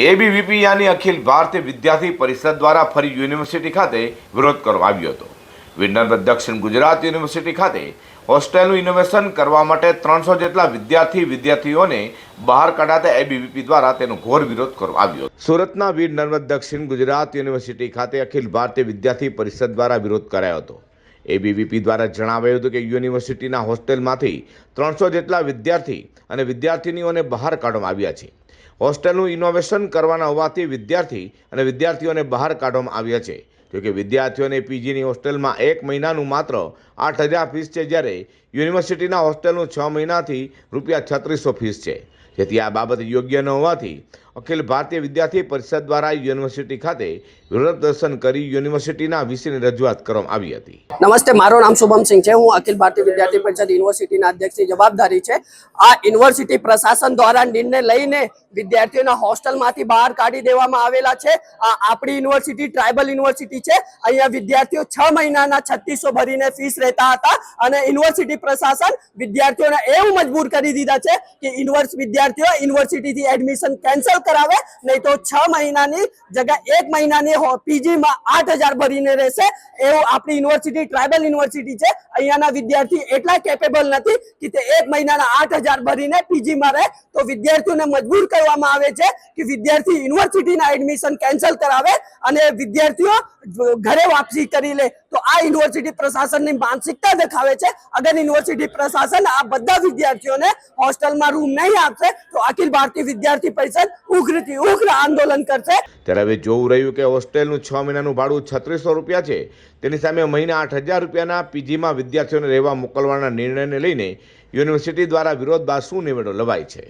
ABVP યાની Akhil Bharatiya વિદ્યાર્થી પરિષદ દ્વારા ફરી યુનિવર્સિટી ખાતે વિરોધ કરવામાં આવ્યો હતો. વિનર્મદ દક્ષિણ ગુજરાત યુનિવર્સિટી ખાતે હોસ્ટેલનું ઇનોવેશન કરવા માટે ત્રણસો જેટલા વિદ્યાર્થી વિદ્યાર્થીઓને બહાર કાઢાતા એબીવીપી દ્વારા તેનો ઘોર વિરોધ કરવામાં આવ્યો સુરતના વીર નર્મદ દક્ષિણ ગુજરાત યુનિવર્સિટી ખાતે અખિલ ભારતીય વિદ્યાર્થી પરિષદ દ્વારા વિરોધ કરાયો હતો. એબીવીપી દ્વારા જણાવાયું હતું કે યુનિવર્સિટીના હોસ્ટેલમાંથી ત્રણસો જેટલા વિદ્યાર્થી અને વિદ્યાર્થિનીઓને બહાર કાઢવામાં આવ્યા છે. હોસ્ટેલનું ઇનોવેશન કરવાના હોવાથી વિદ્યાર્થી અને વિદ્યાર્થીઓને બહાર કાઢવામાં આવ્યા છે. જોકે વિદ્યાર્થીઓને પીજીની હોસ્ટેલમાં એક મહિનાનું માત્ર આઠ હજાર ફીસ છે, જ્યારે યુનિવર્સિટીના હોસ્ટેલનું છ મહિનાથી રૂપિયા છત્રીસો ફીસ છે. જેથી આ બાબત યોગ્ય ન હોવાથી અખિલ ભારતીય વિદ્યાર્થી પરિષદ દ્વારા યુનિવર્સિટી ખાતે વિરોધ પ્રદર્શન કરી યુનિવર્સિટીના વિષયની રજૂઆત કરવામાં આવી હતી. નમસ્તે, મારું નામ શુભમ સિંહ છે. હું અખિલ ભારતીય વિદ્યાર્થી પરિષદ યુનિવર્સિટીના અધ્યક્ષની જવાબદારી છે. આ યુનિવર્સિટી પ્રશાસન દ્વારા નિર્ણય લઈને વિદ્યાર્થીઓના હોસ્ટેલમાંથી બહાર કાઢી દેવામાં આવેલા છે. આ આપણી યુનિવર્સિટી ટ્રાઇબલ યુનિવર્સિટી છે. અહીંયા વિદ્યાર્થીઓ છ મહિનાના છત્રીસો ભરીને ફીસ રહેતા હતા અને યુનિવર્સિટી પ્રશાસન વિદ્યાર્થીઓને એવું મજબૂર કરી દીધા છે કે યુનિવર્સ, વિદ્યાર્થીઓ યુનિવર્સિટીથી એડમિશન કેન્સલ કરાવે, નહીં તો છ મહિનાની જગ્યા એક મહિનાની પીજીમાં આઠ હજાર ભરીને રહેશે. એવું આપણી યુનિવર્સિટી, ટ્રાઇબલ યુનિવર્સિટી છે. અહીંયાના વિદ્યાર્થી એટલા કેપેબલ નથી કે તે એક મહિનાના આઠ હજાર ભરીને પીજીમાં રહે. તો વિદ્યાર્થીઓને મજબૂર કરવામાં આવે છે કે વિદ્યાર્થી યુનિવર્સિટીના એડમિશન કેન્સલ કરાવે અને વિદ્યાર્થીઓ ઘરે વાપસી કરી લે. તો આ યુનિવર્સિટી પ્રશાસનની માનસિકતા દેખાવે છે. અગર યુનિવર્સિટી પ્રશાસન આ બધા વિદ્યાર્થીઓને હોસ્ટેલમાં રૂમ નહીં આપશે તો અખિલ ભારતીય વિદ્યાર્થી પરિષદ ઉગ્રથી ઉગ્ર આંદોલન કરશે. ત્યારે હવે જોવું રહ્યું કે હોસ્ટેલનું છ મહિનાનું ભાડું છત્રીસો રૂપિયા છે. તેની સામે મહિને આઠ હજાર રૂપિયાના પીજીમાં વિદ્યાર્થીઓને રહેવા મોકલવાના નિર્ણયને લઈને યુનિવર્સિટી દ્વારા વિરોધ બાદ શું નિવેડો લવાય છે?